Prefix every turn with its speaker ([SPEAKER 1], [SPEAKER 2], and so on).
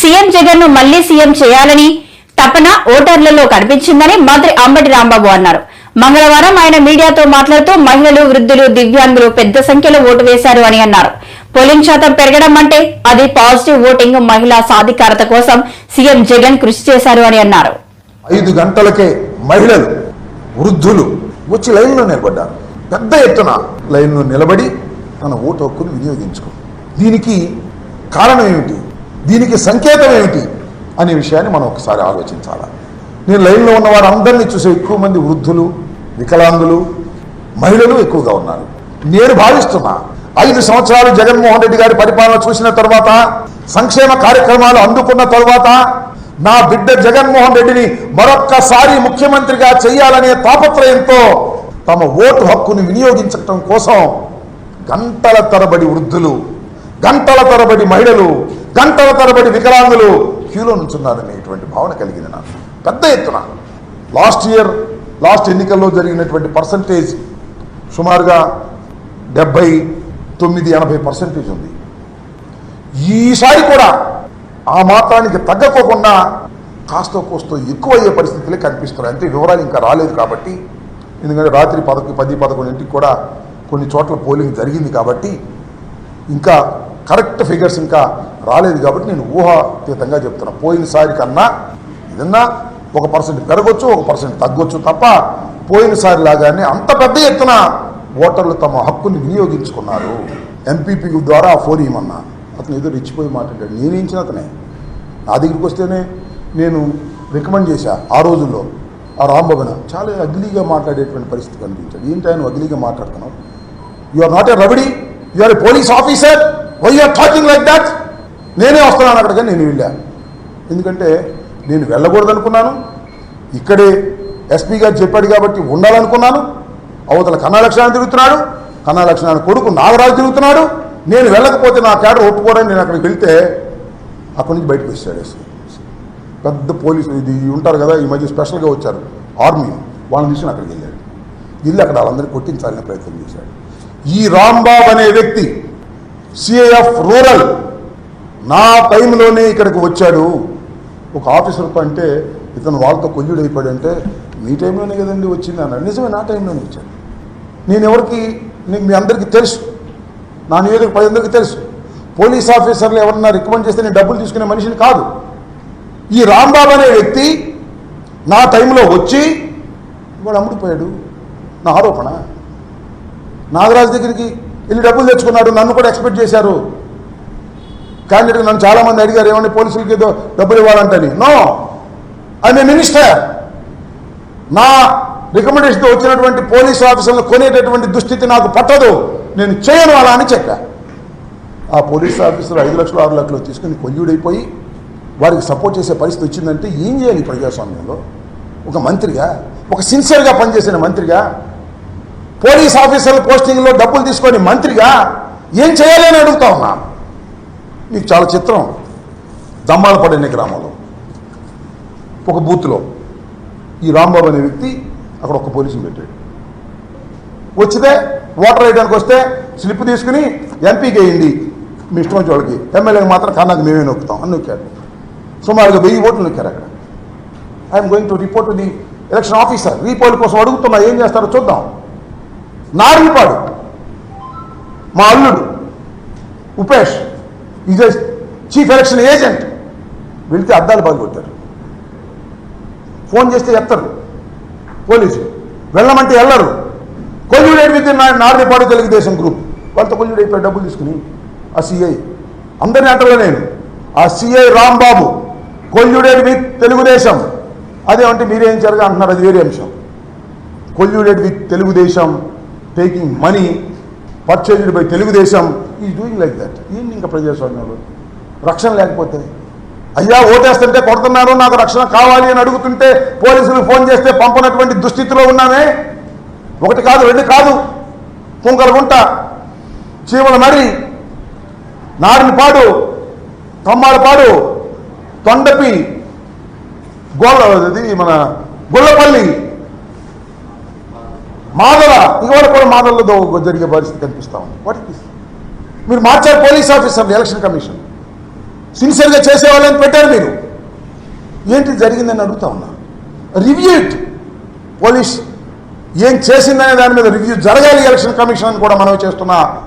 [SPEAKER 1] CM జగన్ను మళ్ళీ CM చేయాలని తపన ఓటర్లలో కనిపించిందని మంత్రి అంబటి రాంబాబు అన్నారు. మంగళవారం ఆయన మీడియాతో మాట్లాడుతూ మహిళలు వృద్ధులు దివ్యాంగులు పెద్ద సంఖ్యలో ఓటు వేశారు అని అన్నారు. పోలింగ్ శాతం పెరగడం అంటే అది పాజిటివ్ ఓటింగ్ మహిళా సాధికారత కోసం సీఎం జగన్ కృషి చేశారు అని అన్నారు.
[SPEAKER 2] ఐదు గంటలకే మహిళలు వృద్ధులు వచ్చి లైన్లో నిలబడ్డారు. పెద్ద ఎత్తున లైన్లో నిలబడి తన ఓటు హక్కును వినియోగించుకో దీనికి కారణం ఏమిటి? దీనికి సంకేతం ఏమిటి అనే విషయాన్ని మనం ఒకసారి ఆలోచించాలి? నేను లైన్లో ఉన్న వారందరినీ చూసే ఎక్కువ మంది వృద్ధులు వికలాంగులు మహిళలు ఎక్కువగా ఉన్నారు. నేను భావిస్తున్నా ఐదు సంవత్సరాలు జగన్మోహన్ రెడ్డి గారి పరిపాలన చూసిన తర్వాత సంక్షేమ కార్యక్రమాలు అందుకున్న తర్వాత నా బిడ్డ జగన్మోహన్ రెడ్డిని మరొక్కసారి ముఖ్యమంత్రిగా చేయాలనే తాపత్రయంతో తమ ఓటు హక్కును వినియోగించటం కోసం గంటల తరబడి వృద్ధులు గంటల తరబడి మహిళలు గంటల తరబడి వికలాంగులు క్యూలో నుంచున్నారనేటువంటి భావన కలిగింది నాకు. పెద్ద ఎత్తున. లాస్ట్ ఇయర్ లాస్ట్ ఎన్నికల్లో జరిగినటువంటి పర్సంటేజ్ సుమారుగా డెబ్బై తొమ్మిది ఎనభై పర్సెంటేజ్ ఉంది. ఈసారి కూడా ఆ మాత్రానికి తగ్గకోకుండా కాస్త కోస్తో ఎక్కువ అయ్యే పరిస్థితులే కనిపిస్తున్నాయి. అంటే వివరాలు ఇంకా రాలేదు కాబట్టి ఎందుకంటే రాత్రి పదకొ పది పదకొండింటికి కూడా కొన్ని చోట్ల పోలింగ్ జరిగింది కాబట్టి ఇంకా కరెక్ట్ ఫిగర్స్ ఇంకా రాలేదు కాబట్టి నేను ఊహాతీతంగా చెప్తున్నా. పోయినసారి కన్నా ఏదన్నా ఒక పర్సెంట్ పెరగొచ్చు ఒక పర్సెంట్ తగ్గొచ్చు తప్ప పోయినసారి లాగానే అంత పెద్ద ఎత్తున ఓటర్లు తమ హక్కుని వినియోగించుకున్నారు. ఎంపీపీ ద్వారా ఆ ఫోన్ ఇవ్వమన్నా అతను ఏదో రెచ్చిపోయి మాట్లాడాడు. నేనేంచిన అతనే. నా దగ్గరికి వస్తేనే నేను రికమెండ్ చేశా ఆ రోజుల్లో. ఆ రాంబాబున చాలా అగ్లీగా మాట్లాడేటువంటి పరిస్థితి కనిపించాడు. ఏంటి ఆయన అగ్లీగా మాట్లాడుతున్నావు? You are not a rowdy you are a police officer why are talking like that నేనే వస్తున్నాను అక్కడికి నేను వెళ్ళాను ఎందుకంటే నేను వెళ్ళకూడదనుకున్నాను. ఇక్కడే ఎస్పీ గారు చెప్పాడు కాబట్టి ఉండాలనుకున్నాను. అవతల కన్నా లక్షణాన్ని తిరుగుతున్నాడు. కన్నా లక్షణాన్ని కొడుకు నాగరాజు తిరుగుతున్నాడు. నేను వెళ్ళకపోతే నా క్యాడర్ ఒప్పుకోరని నేను అక్కడికి వెళ్తే అక్కడి నుంచి బయటకు వచ్చాడు ఎస్పీ. పెద్ద పోలీసు ఇది ఉంటారు కదా ఈ మధ్య స్పెషల్గా వచ్చారు. ఆర్మీ వాళ్ళని తీసుకుని అక్కడికి వెళ్ళాడు. వెళ్ళి అక్కడ వాళ్ళందరినీ కొట్టించాలనే ప్రయత్నం చేశాడు. ఈ రాంబాబు అనే వ్యక్తి సిఏఎఫ్ రూరల్ నా టైంలోనే ఇక్కడికి వచ్చాడు. ఒక ఆఫీసర్తో అంటే ఇతను వాళ్ళతో కొల్లుడు అయిపోయాడంటే మీ టైంలోనే కదండి వచ్చింది అన్నాడు. నిజమే నా టైంలోనే వచ్చాడు. నేను ఎవరికి నీకు మీ అందరికీ తెలుసు. నా నియోజక ప్రజలందరికీ తెలుసు. పోలీస్ ఆఫీసర్లు ఎవరన్నా రికమెండ్ చేస్తే నేను డబ్బులు తీసుకునే మనిషిని కాదు. ఈ రాంబాబు అనే వ్యక్తి నా టైంలో వచ్చి వాడు అమ్ముడిపోయాడు. నా ఆరోపణ. నాగరాజు దగ్గరికి వెళ్ళి డబ్బులు తెచ్చుకున్నాడు నన్ను కూడా ఎక్స్పెక్ట్ చేశారు. క్యాండిడేట్ నన్ను చాలామంది అడిగారు ఏమన్నా పోలీసులకి ఏదో డబ్బులు ఇవ్వాలంటని? నో. I minister. నా రికమెండేషన్తో వచ్చినటువంటి పోలీస్ ఆఫీసర్లు కొనేటటువంటి దుస్థితి నాకు పట్టదు. నేను చేయను అలా అని చెప్పా. ఆ పోలీస్ ఆఫీసర్ ఐదు లక్షలు ఆరు లక్షలు తీసుకుని కొల్లుడైపోయి వారికి సపోర్ట్ చేసే పరిస్థితి వచ్చిందంటే ఏం చేయాలి ప్రజాస్వామ్యంలో? ఒక మంత్రిగా ఒక సిన్సియర్గా పనిచేసిన మంత్రిగా పోలీస్ ఆఫీసర్ల పోస్టింగ్లో డబ్బులు తీసుకొని మంత్రిగా ఏం చేయాలి అని అడుగుతా ఉన్నా. మీకు చాలా చిత్రం. దమ్మాలపడి అనే గ్రామంలో. ఒక బూత్లో. ఈ రాంబాబు అనే వ్యక్తి అక్కడ ఒక పోలీసుని పెట్టాడు. వచ్చితే ఓటర్ వేయడానికి వస్తే స్లిప్ తీసుకుని ఎంపీకి వేయండి. మీ ఇష్టం వచ్చే వాళ్ళకి. ఎమ్మెల్యేకి మాత్రం కన్నాకు మేమే నొక్కుతాం అని నొక్కాడు. సుమారుగా వెయ్యి ఓట్లు నొక్కారు అక్కడ. I'm going to report the election officer. Repoll కోసం అడుగుతున్నా ఏం చేస్తారో చూద్దాం. నారిపాడు మా అల్లుడు Upesh is chief election agent వెళితే అద్దాలు బాగా ఫోన్ చేస్తే ఎత్తరు పోలీసు వెళ్ళమంటే వెళ్ళరు. కొల్లుడేడు విత్ నార్నిపాడు తెలుగుదేశం గ్రూప్ వాళ్ళతో కొల్లుడు అయిపోయి డబ్బులు తీసుకుని ఆ సిఐ అందరిని అంటలే నేను. ఆ సిఐ రాంబాబు కొల్లుడేడు విత్ తెలుగుదేశం. అదేమంటే మీరేం జరగా అంటున్నారు అది వేరే అంశం. Colluded with Telugudesam taking money purchased by Telugudesam ఈ డూయింగ్ లైక్ దట్ ఏంటి ఇంకా ప్రజాస్వామ్యంలో. రక్షణ లేకపోతే. అయ్యా ఓటేస్తుంటే కొడుతున్నారు నాకు రక్షణ కావాలి అని అడుగుతుంటే పోలీసులు ఫోన్ చేస్తే పంపనటువంటి దుస్థితిలో ఉన్నామే. ఒకటి కాదు రెండు కాదు. కుంకలగుంట చీమల మరి నారినపాడు తమ్మాడపాడు తొండపి గోళ్ళ ఇది మన గొల్లపల్లి మాదల ఇవాళ కూడా మాదల్లో దో- జరిగే పరిస్థితి కనిపిస్తూ ఉంది. వాట్ ఇస్ మీరు మార్చారు పోలీస్ ఆఫీసర్లు ఎలక్షన్ కమిషన్. సిన్సియర్గా చేసేవాళ్ళని పెట్టారు మీరు. ఏంటి జరిగిందని అడుగుతా ఉన్నా. రివ్యూ ఇట్ పోలీస్ ఏం చేసిందనే దాని మీద రివ్యూ జరగాలి ఎలక్షన్ కమిషన్ అని కూడా మనం చేస్తున్నా.